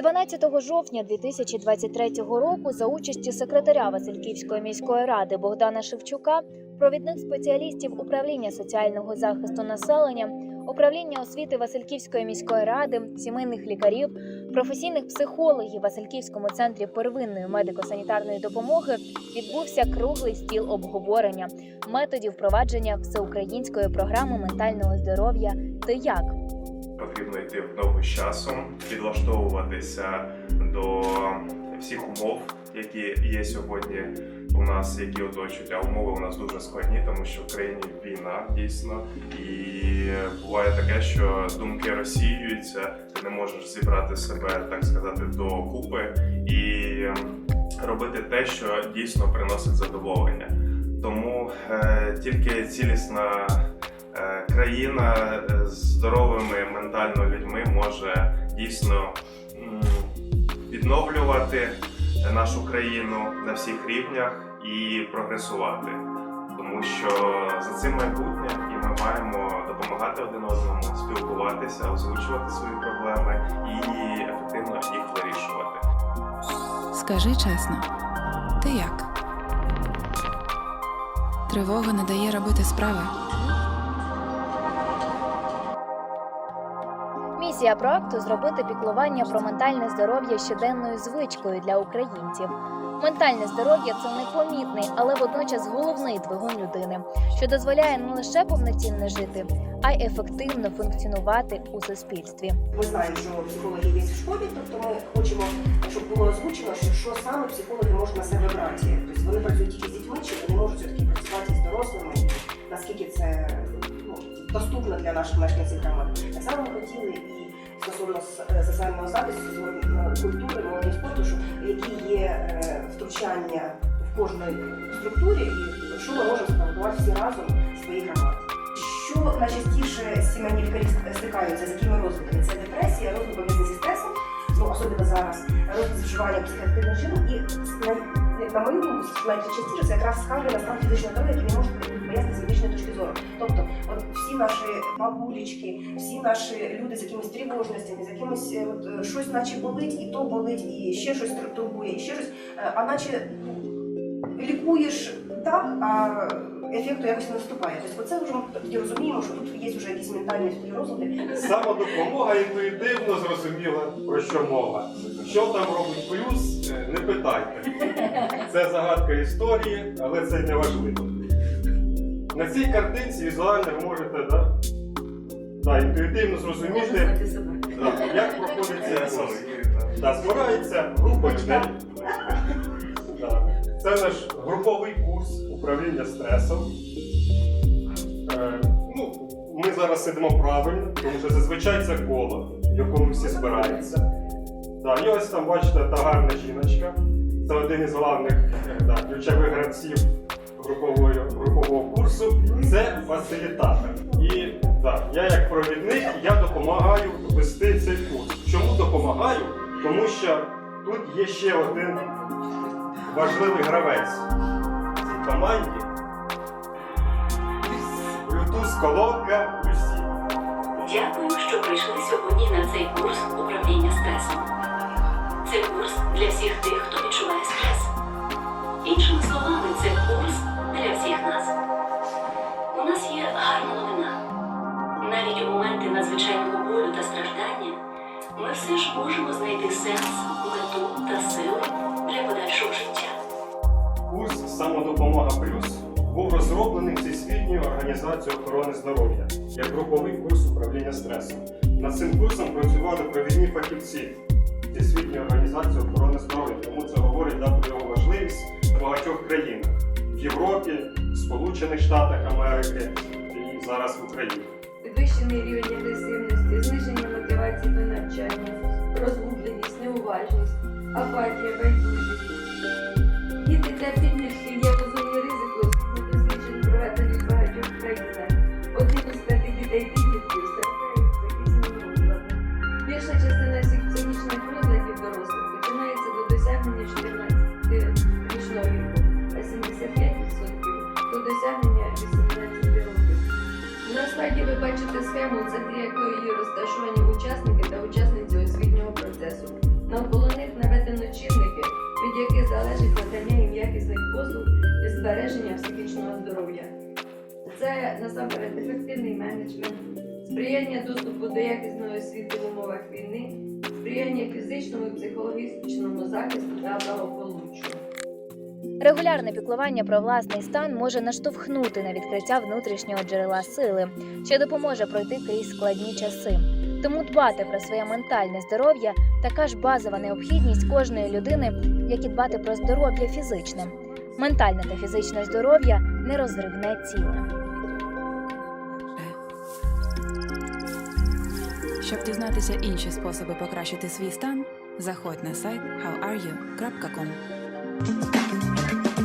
12 жовтня 2023 року за участю секретаря Васильківської міської ради Богдана Шевчука, провідних спеціалістів управління соціального захисту населення, управління освіти Васильківської міської ради, сімейних лікарів, професійних психологів Васильківському центрі первинної медико-санітарної допомоги відбувся круглий стіл обговорення методів впровадження всеукраїнської програми ментального здоров'я «Ти як?». Потрібно йти в ногу з часом, підлаштовуватися до всіх умов, які є сьогодні у нас, які оточують. А умови у нас дуже складні, тому що в країні війна дійсно. І буває таке, що думки розсіюються, ти не можеш зібрати себе, так сказати, до купи і робити те, що дійсно приносить задоволення. Тому е, тільки цілісна країна е, з здоровими ментально людьми може дійсно відновлювати нашу країну на всіх рівнях і прогресувати. Тому що за цим майбутнє, і ми маємо допомагати один одному, спілкуватися, озвучувати свої проблеми і ефективно їх вирішувати. Скажи чесно, ти як? Тривога не дає робити справи. Місія проекту зробити піклування про ментальне здоров'я щоденною звичкою для українців. Ментальне здоров'я це непомітний, але водночас головний двигун людини, що дозволяє не лише повноцінно жити, а й ефективно функціонувати у суспільстві. Ми знаємо, що психологи є в школі, тобто ми хочемо, щоб було озвучено, що, що саме психологи можуть на себе брати. Тобто вони працюють тільки з дітьми, чи вони можуть все-таки доступно для наших мешканців громади. Так само ми хотіли і стосовно е, соціального захисту, культури, молоді спорту, які є е, втручання в кожній структурі, і що ми можемо спрогнозувати всі разом в своїй громаді. Що найчастіше сімейні стикаються з якими розвитками? Це депресія, розвиток зі стресом, ну особливо зараз, розвиток вживання психоактивних жирів і на мою думку, найчастіше це якраз скарги на стан фізичного здоров'я, які не можуть пояснити з медичної точки зору. Тобто, от всі наші бабулечки, всі наші люди з якимись тривожностями, з якимось е, от, е, щось наче болить, і то болить, і ще щось турбує, і ще щось, е, а наче ну, лікуєш так, а ефекту якось не наступає. Тобто це вже ми тоді розуміємо, що тут є вже якісь ментальні розлади. Самодопомога інтуїтивно зрозуміла, про що мова. Що там робить плюс, не питайте. Це загадка історії, але це не важливо. На цій картинці візуально ви можете да, да, інтуїтивно зрозуміти, да, як проходить цей курс. Да, збирається група людей. Да. Це наш груповий курс управління стресом. Е, ну, ми зараз сидимо правильно, тому що зазвичай це коло, в якому всі збираються. Да, і ось там, бачите, та гарна жіночка. Це один із головних е, да, ключових гравців групового, групового курсу. Це фасилітатор. І да, я як провідник я допомагаю вести цей курс. Чому допомагаю? Тому що тут є ще один важливий гравець в цій команді. Bluetooth колонка Люсі. Дякую, що прийшли сьогодні на цей курс управління стресом. Це курс для всіх тих, хто відчуває стрес. Іншими словами, це курс для всіх нас. У нас є гарна новина. Навіть у моменти надзвичайного болю та страждання ми все ж можемо знайти сенс, мету та сили для подальшого життя. Курс Самодопомога Плюс був розроблений Всесвітньою організацією охорони здоров'я як груповий курс управління стресом. Над цим курсом працювали провідні фахівці Всесвітньої організації охорони здоров'я, тому це говорить про його важливість в багатьох країнах в Європі, Сполучених Штатах Америки і зараз в Україні. підвищений рівень агресивності, зниження мотивації до навчання, розгубленість, неуважність, апатія, байдужість. Діти та підлітки є слайді ви бачите схему, завдяки якої розташовані учасники та учасниці освітнього процесу. Навколо них наведено чинники, від яких залежить надання їм якісних послуг і збереження психічного здоров'я. Це насамперед ефективний менеджмент, сприяння доступу до якісної освіти в умовах війни, сприяння фізичному і психологічному захисту та благополуччю. Регулярне піклування про власний стан може наштовхнути на відкриття внутрішнього джерела сили, що допоможе пройти крізь складні часи. Тому дбати про своє ментальне здоров'я така ж базова необхідність кожної людини, як і дбати про здоров'я фізичне. Ментальне та фізичне здоров'я нерозривне ціле. Щоб дізнатися інші способи покращити свій стан, заходь на сайт howareyou.com. うん。